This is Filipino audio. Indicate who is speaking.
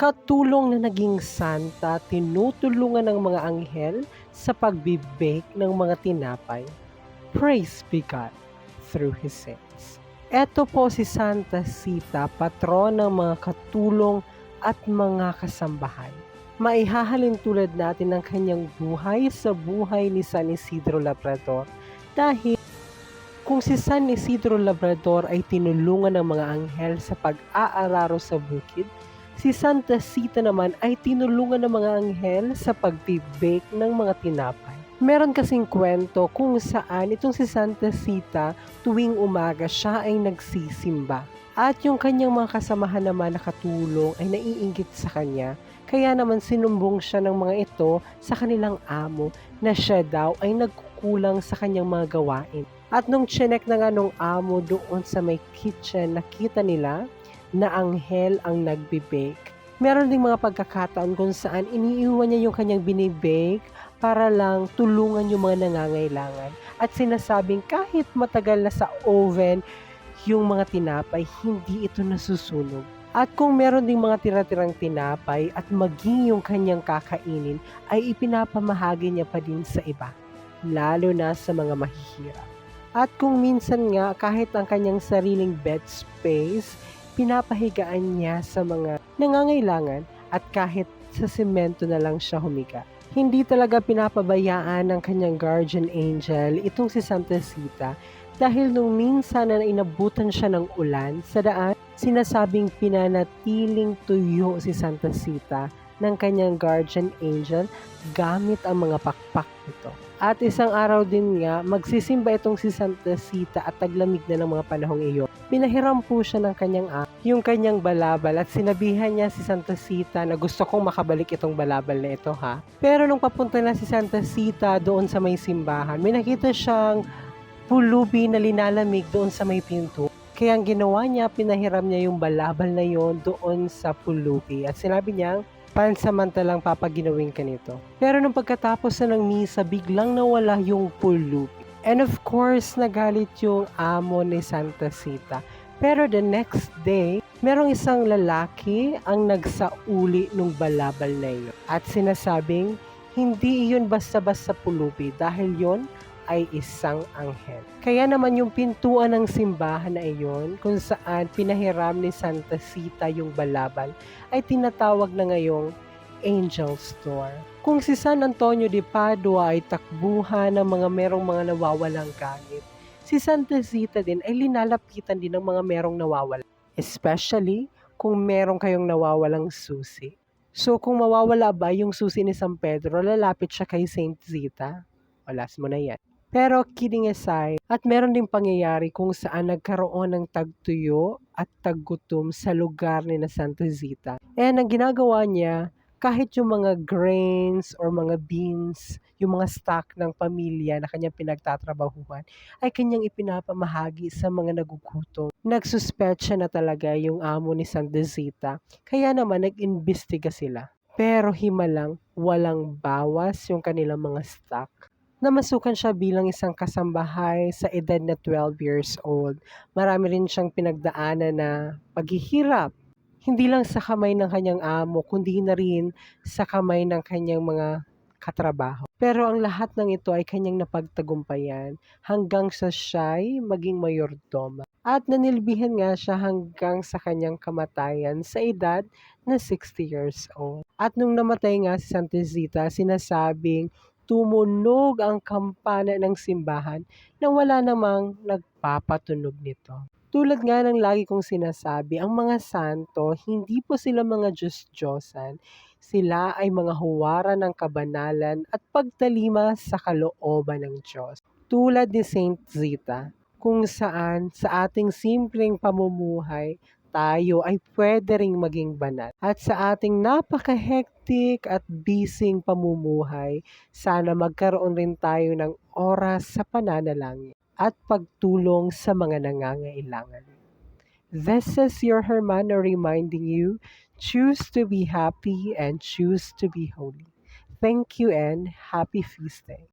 Speaker 1: katulong na naging santa, tinutulungan ng mga anghel sa pagbibake ng mga tinapay. Praise be God through His saints. Ito po si Santa Sita, patron ng mga katulong at mga kasambahay. Maihahalin tulad natin ng kanyang buhay sa buhay ni San Isidro Labrador dahil kung si San Isidro Labrador ay tinulungan ng mga anghel sa pag-aararo sa bukid, si Santa Sita naman ay tinulungan ng mga anghel sa pag-bake ng mga tinapay. Meron kasing kwento kung saan itong si Santa Sita tuwing umaga siya ay nagsisimba. At yung kanyang mga kasamahan naman na katulong ay naiinggit sa kanya. Kaya naman sinumbong siya ng mga ito sa kanilang amo na siya daw ay nagkukulang sa kanyang mga gawain. At nung chinek na nga nung amo doon sa may kitchen, nakita nila na anghel ang nagbe-bake. Meron ding mga pagkakataon kung saan iniiwan niya yung kanyang binibake para lang tulungan yung mga nangangailangan. At sinasabing kahit matagal na sa oven yung mga tinapay, hindi ito nasusunog. At kung meron ding mga tira-tirang tinapay at maging yung kanyang kakainin, ay ipinapamahagi niya pa din sa iba, lalo na sa mga mahihirap. At kung minsan nga, kahit ang kanyang sariling bed space, pinapahigaan niya sa mga nangangailangan at kahit sa semento na lang siya humiga. Hindi talaga pinapabayaan ng kanyang guardian angel itong si Santa Sita dahil nung minsan na inabutan siya ng ulan sa daan, sinasabing pinanatiling tuyo si Santa Sita ng kanyang guardian angel gamit ang mga pakpak nito. At isang araw din nga, magsisimba itong si Santa Sita at taglamig na ng mga panahong iyon. Pinahiram po siya ng kanyang a, yung kanyang balabal at sinabihan niya si Santa Sita na gusto kong makabalik itong balabal na ito ha. Pero nung papunta na si Santa Sita doon sa may simbahan, may nakita siyang pulubi na linalamig doon sa may pinto. Kaya ang ginawa niya, pinahiram niya yung balabal na yon doon sa pulubi. At sinabi niya, pansamantalang papaginawin ka nito. Pero nung pagkatapos na ng misa, biglang nawala yung pulubi. And of course, nagalit yung amo ni Santa Sita. Pero the next day, merong isang lalaki ang nagsauli ng balabal na iyon. At sinasabing, hindi iyon basta-basta pulubi dahil yon ay isang anghel. Kaya naman yung pintuan ng simbahan na iyon, kung saan pinahiram ni Santa Sita yung balabal, ay tinatawag na ngayong Angel's Door. Kung si San Antonio de Padua ay takbuhan ng mga merong mga nawawalang gamit, si Santa Sita din ay linalapitan din ng mga merong nawawala. Especially kung merong kayong nawawalang susi. So kung mawawala ba yung susi ni San Pedro, lalapit siya kay Saint Zita. O last mo na yan. Pero kidding aside, at meron ding pangyayari kung saan nagkaroon ng tagtuyo at taggutom sa lugar ni na Santa Zita. And ang ginagawa niya, kahit yung mga grains or mga beans, yung mga stock ng pamilya na kanyang pinagtatrabahuhan, ay kanyang ipinapamahagi sa mga nagugutom. Nagsuspetsya na talaga yung amo ni Santa Zita, kaya naman nag-imbestiga sila. Pero himalang walang bawas yung kanilang mga stock namasukan siya bilang isang kasambahay sa edad na 12 years old. Marami rin siyang pinagdaanan na paghihirap. Hindi lang sa kamay ng kanyang amo, kundi na rin sa kamay ng kanyang mga katrabaho. Pero ang lahat ng ito ay kanyang napagtagumpayan hanggang sa siya'y maging mayordoma. At nanilbihan nga siya hanggang sa kanyang kamatayan sa edad na 60 years old. At nung namatay nga si Santa Zita, sinasabing tumunog ang kampana ng simbahan na wala namang nagpapatunog nito. Tulad nga ng lagi kong sinasabi, ang mga santo, hindi po sila mga Diyos-Diyosan. Sila ay mga huwara ng kabanalan at pagtalima sa kalooban ng Diyos. Tulad ni Saint Zita, kung saan sa ating simpleng pamumuhay, tayo ay pwede ring maging banal. At sa ating napaka-hectic at busy pamumuhay, sana magkaroon rin tayo ng oras sa pananalangin at pagtulong sa mga nangangailangan. This is your Hermana reminding you, choose to be happy and choose to be holy. Thank you and happy feast day.